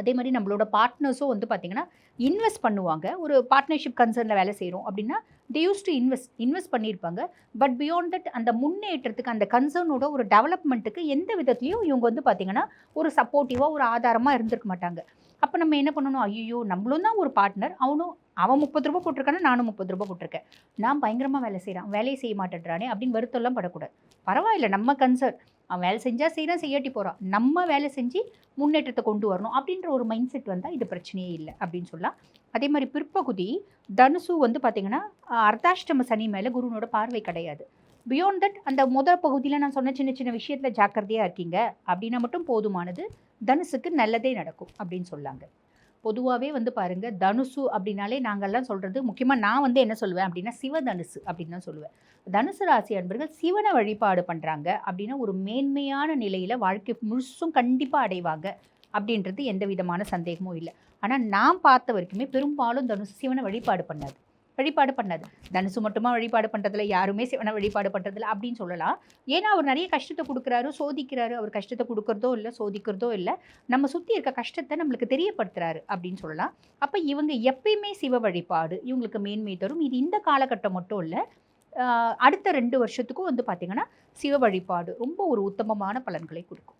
அதே மாதிரி நம்மளோட பார்ட்னர்ஸும் வந்து பார்த்திங்கன்னா இன்வெஸ்ட் பண்ணுவாங்க. ஒரு பார்ட்னர்ஷிப் கன்சர்னில் வேலை செய்கிறோம் அப்படின்னா they use to invest invest பண்ணியிருப்பாங்க. பட் பியாண்ட் தட் அந்த முன்னேற்றத்துக்கு அந்த கன்சர்னோட ஒரு டெவலப்மெண்ட்டுக்கு எந்த விதத்துலையும் இவங்க வந்து பார்த்திங்கன்னா ஒரு சப்போர்ட்டிவாக ஒரு ஆதாரமாக இருந்திருக்க மாட்டாங்க. அப்போ நம்ம என்ன பண்ணணும்? ஐயோ நம்மளும் தான் ஒரு பார்ட்னர் அவனும் அவன் முப்பது ரூபா போட்டிருக்கானா? நானும் முப்பது ரூபா போட்டிருக்கேன். நான் பயங்கரமாக வேலை செய்கிறான் வேலையை செய்ய மாட்டேன்றானே அப்படின்னு வருத்தம்லாம் படக்கூடாது. பரவாயில்ல நம்ம கன்சர்ன் அவன் வேலை செஞ்சால் செய்கிறான் செய்யாட்டி போகிறான் நம்ம வேலை செஞ்சு முன்னேற்றத்தை கொண்டு வரணும் அப்படின்ற ஒரு மைண்ட் செட் வந்தால் இது பிரச்சனையே இல்லை அப்படின்னு சொல்லலாம். அதே மாதிரி பிற்பகுதி தனுசு வந்து பார்த்திங்கன்னா அர்த்தாஷ்டம சனி மேலே குருனோட பார்வை கிடையாது. பியாண்ட் தட் அந்த முதல் பகுதியில் நான் சொன்ன சின்ன சின்ன விஷயத்தில் ஜாக்கிரதையாக இருக்கீங்க அப்படின்னா மட்டும் போதுமானது தனுசுக்கு நல்லதே நடக்கும் அப்படின்னு சொல்லாங்க. பொதுவாகவே வந்து பாருங்கள் தனுசு அப்படின்னாலே நாங்கள்லாம் சொல்கிறது முக்கியமாக நான் வந்து என்ன சொல்லுவேன் அப்படின்னா சிவதனுசு அப்படின்னு தான் சொல்லுவேன். தனுசு ராசி அன்பர்கள் சிவனை வழிபாடு பண்ணுறாங்க அப்படின்னா ஒரு மேன்மையான நிலையில் வாழ்க்கை முழுசும் கண்டிப்பாக அடைவாங்க அப்படின்றது எந்த விதமான சந்தேகமும் இல்லை. ஆனால் நான் பார்த்த வரைக்குமே பெரும்பாலும் தனுசு சிவனை வழிபாடு பண்ணாது. வழிபாடு பண்ணாது. தனுசு மட்டுமா வழிபாடு பண்ணுறதில்ல யாருமே சிவனை வழிபாடு பண்ணுறதில்ல அப்படின்னு சொல்லலாம். ஏன்னா அவர் நிறைய கஷ்டத்தை கொடுக்குறாரு சோதிக்கிறாரு. அவர் கஷ்டத்தை கொடுக்குறதோ இல்லை சோதிக்கிறதோ இல்லை நம்ம சுற்றி இருக்க கஷ்டத்தை நம்மளுக்கு தெரியப்படுத்துறாரு அப்படின்னு சொல்லலாம். அப்போ இவங்க எப்பயுமே சிவ வழிபாடு இவங்களுக்கு மேன்மை தரும். இது இந்த காலகட்டம் மட்டும் இல்லை அடுத்த ரெண்டு வருஷத்துக்கும் வந்து பார்த்திங்கன்னா சிவ வழிபாடு ரொம்ப ஒரு உத்தமமான பலன்களை கொடுக்கும்.